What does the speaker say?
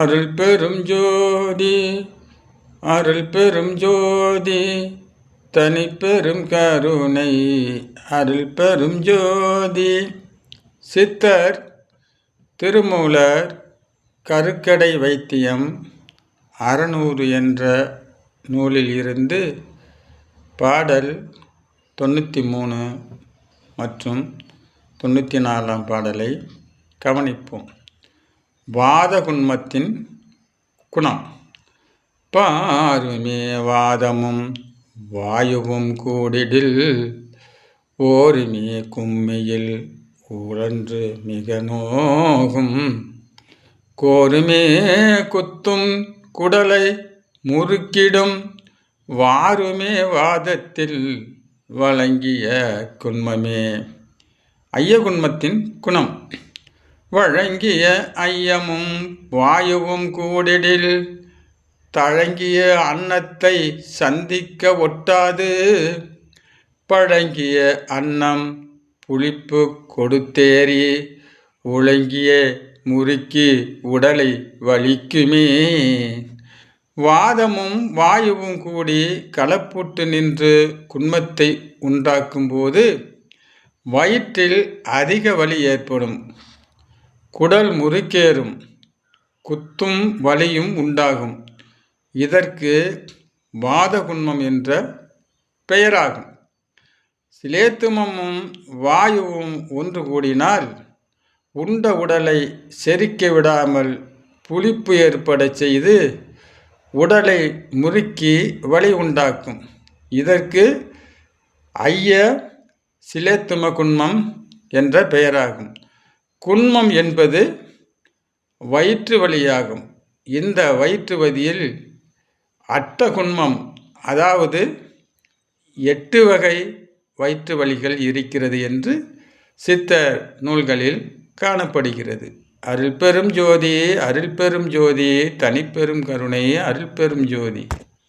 அருள் பெரும் ஜோதி அருள் பெரும் ஜோதி தனி பெரும் கருணை அருள் பெரும் ஜோதி. சித்தர் திருமூலர் கருக்கடை வைத்தியம் அறநூறு என்ற நூலில் இருந்து பாடல் தொண்ணூற்றி மூணு மற்றும் தொண்ணூற்றி நாலாம் பாடலை கவனிப்போம். வாதகுண்மத்தின் குணம். பாருமே வாதமும் வாயுவும் கூடிடில் ஓருமே கும்மியில் உழன்று மிக நோகும். கோருமே குத்தும் குடலை முறுக்கிடும் வாருமே வாதத்தில் வழங்கிய குன்மமே ஐயகுண்மத்தின் குணம். வழங்கிய ஐயமும் வாயுவும் கூடிடில் தழங்கிய அன்னத்தை சந்திக்க ஒட்டாது. பழங்கிய அன்னம் புளிப்பு கொடுத்தேறி உழங்கிய முறுக்கி உடலை வலிக்குமே. வாதமும் வாயுவும் கூடி களப்புட்டு நின்று குன்மத்தை உண்டாக்கும்போது வயிற்றில் அதிக வலி ஏற்படும். குடல் முறுக்கேறும் குத்தும் வலியும் உண்டாகும். இதற்கு வாதகுண்மம் என்ற பெயராகும். சிலேத்துமமும் வாயுவும் ஒன்று கூடினால் உண்ட உடலை செரிக்க விடாமல் புளிப்பு ஏற்பட செய்து உடலை முறுக்கி வலி உண்டாக்கும். இதற்கு ஐய சிலேத்தும குண்மம் என்ற பெயராகும். குன்மம் என்பது வயிற்று வலியாகும் இந்த வயிற்று வலியில் அட்ட குன்மம் அதாவது எட்டு வகை வயிற்று வலிகள் இருக்கிறது என்று சித்த நூல்களில் காணப்படுகிறது. அருள் பெரும் ஜோதி அருள் பெரும் ஜோதி தனிப்பெரும் கருணை அருள் பெரும் ஜோதி.